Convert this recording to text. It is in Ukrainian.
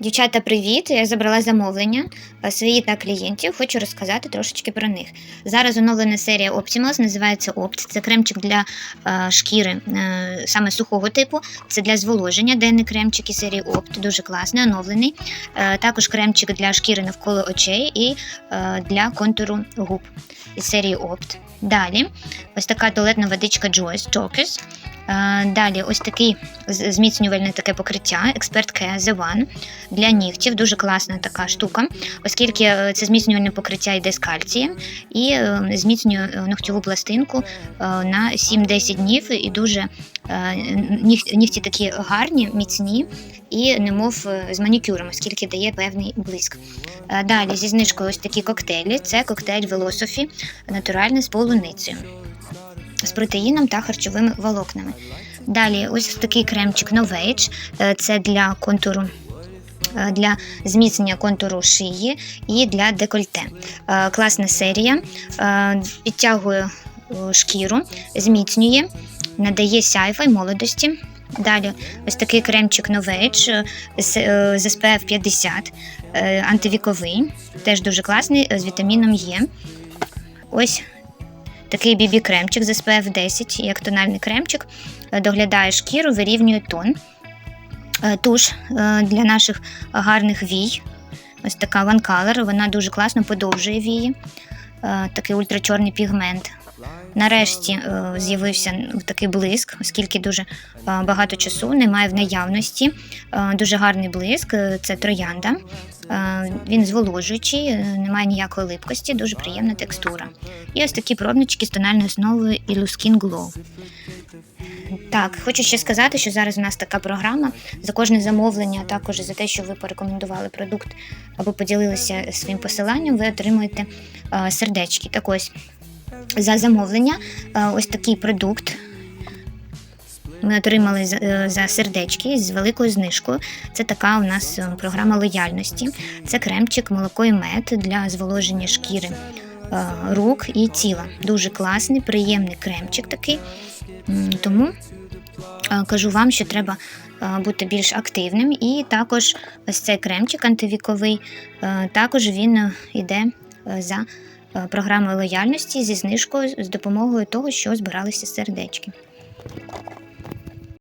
Дівчата, привіт! Я забрала замовлення е, свої та клієнтів. Хочу розказати трошечки про них. Зараз оновлена серія Optimals, називається Opt. Це кремчик для е, шкіри е, саме сухого типу. Це для зволоження, денний кремчик із серії Opt. Дуже класний, оновлений. Е, також кремчик для шкіри навколо очей і е, для контуру губ із серії Opt. Далі ось така туалетна водичка Joyce Talkers. Е, Далі ось такий зміцнювальне таке покриття Expert Care The One для нігтів. Дуже класна така штука, оскільки е, це зміцнювальне покриття йде з кальцієм і е, зміцнює е, ногтєву пластинку на 7-10 днів. І дуже нігті, такі гарні, міцні і немов з манікюром, оскільки дає певний блиск. Далі зі знижкою ось такі коктейлі. Це коктейль Velosophy натуральний з полуницею з протеїном та харчовими волокнами. Далі ось такий кремчик. Е, Це для контуру. е, Для зміцнення контуру шиї і для декольте. Е, Класна серія. Е, Підтягує шкіру, зміцнює, надає сяйва й молодості. Далі ось такий кремчик Novage з, SPF 50, е, антивіковий, теж дуже класний, з вітаміном Е. Ось Такий бібі кремчик з SPF 10, як тональний кремчик, е, доглядає шкіру, вирівнює тон. Е, Туш е, для наших гарних вій. Ось така One Color, вона дуже класно подовжує вії. Такий ультрачорний пігмент. Нарешті з'явився такий блиск, оскільки дуже багато часу немає в наявності. Дуже гарний блиск, це троянда. Е, Він зволожуючий, е, немає ніякої липкості, дуже приємна текстура. І ось такі пробнички з тональною основою Illuskin Glow. Так, хочу ще сказати, що зараз у нас така програма. За кожне замовлення, а також за те, що ви порекомендували продукт або поділилися своїм посиланням, ви отримуєте е, сердечки. Так ось за замовлення, ось такий продукт. Ми отримали за- е, сердечки з великою знижкою. Це така у нас е, програма лояльності. Це кремчик, молоко і мед для зволоження шкіри е, рук і тіла. Дуже класний, приємний кремчик такий. Тому кажу вам, що треба бути більш активним. І також ось цей кремчик антивіковий, також він йде за програмою лояльності зі знижкою з допомогою того, що збиралися сердечки.